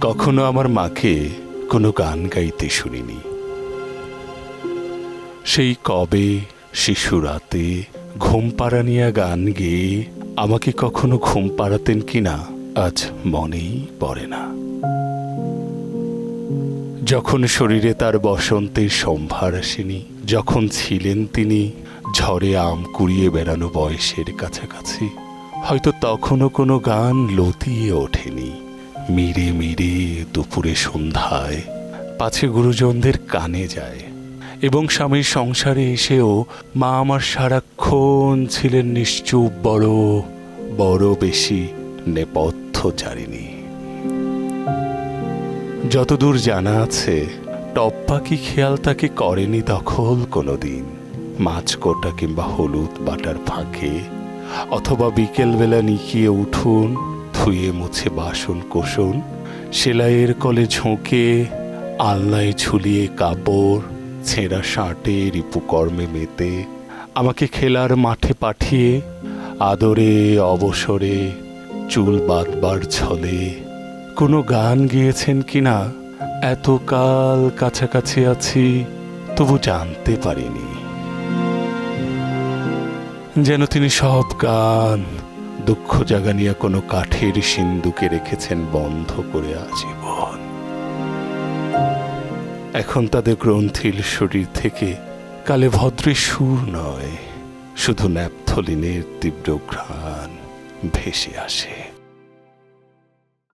কখনো আমার মাকে কোনো গান গাইতে শুনিনি। সেই কবে, শিশু রাতে ঘুম পাড়ানিয়া গান গেয়ে আমাকে কখনো ঘুম পাড়াতেন কিনা আজ মনেই পড়ে না। যখন শরীরে তার বসন্তের সম্ভার আসেনি, যখন ছিলেন তিনি ঝড়ে আম কুড়িয়ে বেড়ানো বয়সের কাছাকাছি, হয়তো তখনও কোনো গান লতিয়ে ওঠেনি। মিরে মিরে দুপুরে সন্ধ্যায় পাছে গুরুজনদের কানে যায় এবং স্বামীর সংসারে এসেও মা আমার সারাক্ষণ ছিলেন নিশ্চুপ, বড় বড় বেশি নেপথ্য জারিনি যতদূর জানা আছে, টপ পাখি খেয়াল তাকে করেনি দখল কোনোদিন। মাছ কোটা কিংবা হলুদ বাটার ফাঁকে অথবা বিকেলবেলা নিকিয়ে উঠুন ধুয়ে মুছে বাসন কোষণ, সেলাইয়ের কলে ঝোঁকে, আলনায় ঝুলিয়ে কাপড়, ছেঁড়া শাঁটে রিপুকর্মে মেতে, আমাকে খেলার মাঠে পাঠিয়ে, আদরে, অবসরে, চুল বাঁধবার ছলে। কোনো গান গেয়েছেন কিনা? এতকাল কাছাকাছি আছি, তবু জানতে পারিনি। যেন তিনি সব গান দুঃখ জাগানিয়া কোনো কাঠের সিন্দুকে রেখেছেন বন্ধ করে আজীবন। এখন তাদের গ্রন্থিল শরীর থেকে কালে ভদ্রে সুর নয়, শুধু ন্যাপথলিনের তীব্র ঘ্রাণ ভেসে আসে।